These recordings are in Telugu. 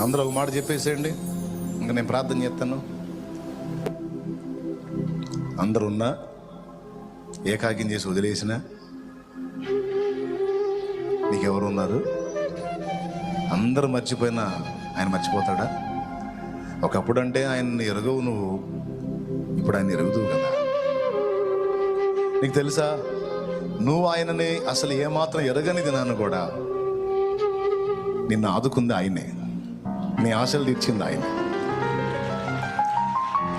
అందరూ ఒక మాట చెప్పేసేయండి. ఇంకా నేను ప్రార్థన చేస్తాను. అందరున్నా ఏకాగ్యం చేసి వదిలేసిన నీకెవరు ఉన్నారు అందరు మర్చిపోయినా ఆయన మర్చిపోతాడా? ఒకప్పుడు అంటే ఆయన్ని ఎరగవు నువ్వు ఇప్పుడు ఆయన ఎరుగుతూ కదా. నీకు తెలుసా? నువ్వు ఆయనని అసలు ఏమాత్రం ఎరగనిది నన్ను కూడా. నిన్ను ఆదుకుంది ఆయనే. నీ ఆశలు తీర్చింది ఆయన.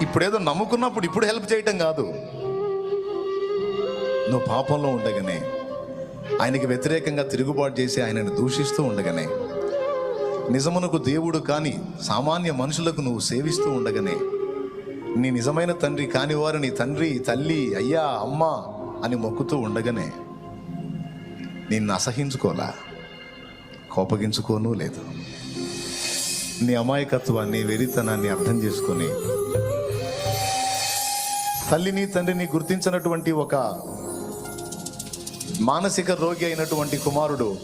ఇప్పుడేదో నమ్ముకున్నప్పుడు ఇప్పుడు హెల్ప్ చేయటం కాదు. నువ్వు పాపంలో ఉండగానే ఆయనకి వ్యతిరేకంగా తిరుగుబాటు చేసి ఆయనను దూషిస్తూ ఉండగానే నిజమునకు దేవుడు కానీ సామాన్య మనుషులకు నువ్వు సేవిస్తూ ఉండగానే నీ నిజమైన తండ్రి కాని వారు నీ తండ్రి తల్లి అయ్యా అమ్మ అని మొక్కుతూ ఉండగానే నిన్ను అసహించుకోలా కోపగించుకోను లేదు. నీ అమాయకత్వాన్ని వెరితనాన్ని అర్థం చేసుకొని తల్లిని తండ్రిని గుర్తించినటువంటి ఒక మానసిక రోగి అయినటువంటి కుమారుడు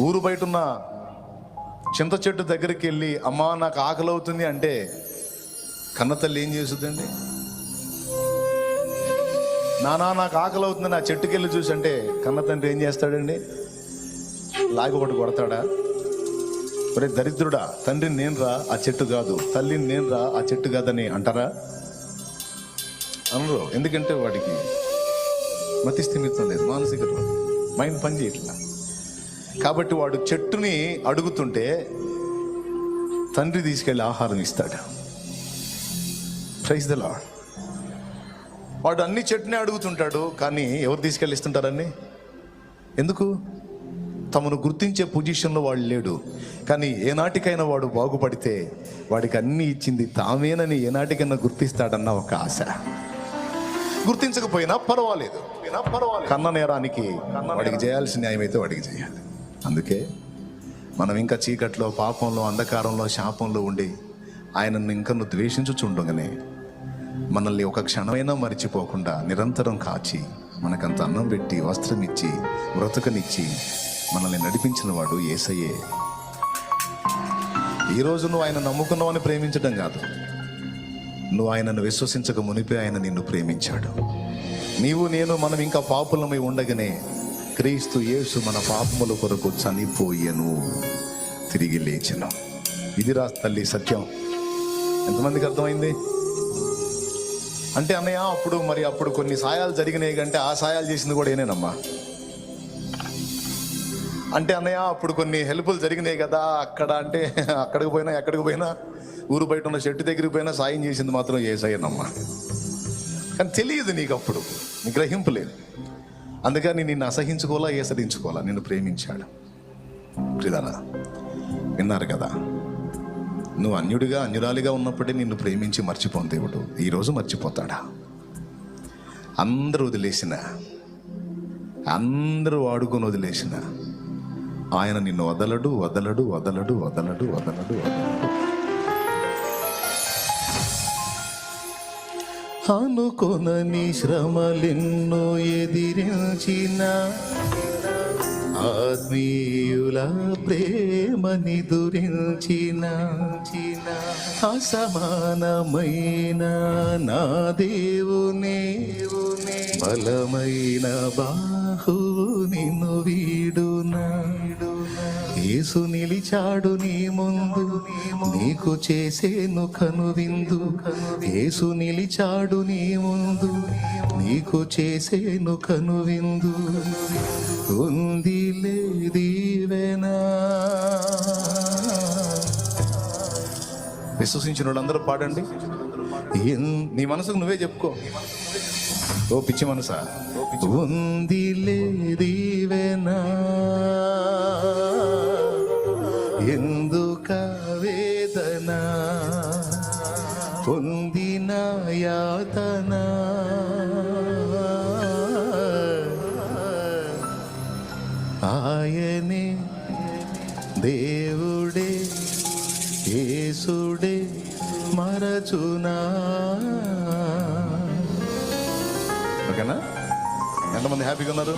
ఊరు బయటున్న చింత చెట్టు దగ్గరికి వెళ్ళి అమ్మా నాకు ఆకలి అవుతుంది అంటే కన్న తల్లి ఏం చేస్తుందండి? నానా నాకు ఆకలి అవుతుంది నా చెట్టుకెళ్ళి చూసి అంటే కన్న తండ్రి ఏం చేస్తాడండి? లాగి ఒకటి కొడతాడా? ఒరే దరిద్రుడా తండ్రిని నేను రా ఆ చెట్టు కాదు. తల్లిని నేను రా ఆ చెట్టు కాదని అంటారా? అనరు ఎందుకంటే వాడికి మతి స్థిమితం లేదు మానసిక రోగం. మైండ్ పని చేయట్లా. కాబట్టి వాడు చెట్టుని అడుగుతుంటే తండ్రి తీసుకెళ్ళి ఆహారం ఇస్తాడు. ప్రైజ్ ద లాడ్ వాడు అన్ని చెట్టునే అడుగుతుంటాడు కానీ ఎవరు తీసుకెళ్ళి ఇస్తుంటారని ఎందుకు? తమను గుర్తించే పొజిషన్లో వాడు లేడు. కానీ ఏనాటికైనా వాడు బాగుపడితే వాడికి అన్నీ ఇచ్చింది తామేనని ఏనాటికైనా గుర్తిస్తాడన్న ఒక ఆశ. గుర్తించకపోయినా పర్వాలేదు. పర్వాలేదు కన్న నేరానికి వాడికి చేయాల్సిన న్యాయం అయితే వాడికి చేయాలి. అందుకే మనం ఇంకా చీకట్లో పాపంలో అంధకారంలో శాపంలో ఉండి ఆయనను ఇంకా నువ్వు ద్వేషించుచుండగానే మనల్ని ఒక క్షణమైనా మరిచిపోకుండా నిరంతరం కాచి మనకంత అన్నం పెట్టి వస్త్రం ఇచ్చి బ్రతుకనిచ్చి మనల్ని నడిపించిన వాడు ఏసయ్యే. ఈరోజు నువ్వు ఆయన నమ్ముకున్నావని ప్రేమించడం కాదు. నువ్వు ఆయనను విశ్వసించక మునిపే ఆయన నిన్ను ప్రేమించాడు. నీవు నేను మనం ఇంకా పాపులమై ఉండగానే క్రీస్తు యేసు మన పాపముల కొరకు చనిపోయెను. తిరిగి లేచెను. ఇది రా తల్లి సత్యం. ఎంతమందికి అర్థమైంది? అంటే అన్నయ్య అప్పుడు మరి అప్పుడు కొన్ని సాయాలు జరిగినాయి కంటే ఆ సాయాలు చేసింది కూడా ఏనేనమ్మా అంటే అన్నయ్య అప్పుడు కొన్ని హెల్ప్లు జరిగినాయి కదా. అక్కడ అంటే అక్కడికి పోయినా ఎక్కడికి పోయినా ఊరు బయట ఉన్న చెట్టు దగ్గరికి పోయినా సాయం చేసింది మాత్రం ఏసయ్యనమ్మా. కానీ తెలియదు నీకు అప్పుడు గ్రహింపలేదు లేదు. అందుకని నిన్ను అసహించుకోవాలా ఏసరించుకోవాలా నిన్ను ప్రేమించాడు. ప్రిదారా విన్నారు కదా. నువ్వు అన్యుడిగా అన్యురాలిగా ఉన్నప్పుడే నిన్ను ప్రేమించి మర్చిపోను దేవుడు. ఈరోజు మర్చిపోతాడా? అందరూ వదిలేసిన అందరూ వాడుకొని వదిలేసిన ఆయన నిన్ను వదలడు వదలడు వదలడు వదలడు వదలడు వదలడు. అనుకొనని శ్రమలెన్నో ఎదిరించిన ఆత్మీయుల ప్రేమని దురించిన అసమానమైన నా దేవునే బలమైన బాహు నిన్ను వీ యేసు నిలిచాడు నీ ముందు. నీకు చేసేను కనువిందు. యేసు నిలిచాడు నీ ముందు. నీకు చేసేను కనువిందు. ఉంది లేదీవెనా విశ్వసించిన వాళ్ళందరూ పాడండి. నీ మనసుకు నువ్వే చెప్పుకో. ఓ పిచ్చి మనసా? ఉంది లేదీవెనా ఎందుక వేదన పొందిన యాతన? ఆయనే దేవుడే యేసుడే మరచునా? ఓకేనా? ఎంతమంది హ్యాపీగా ఉన్నారు?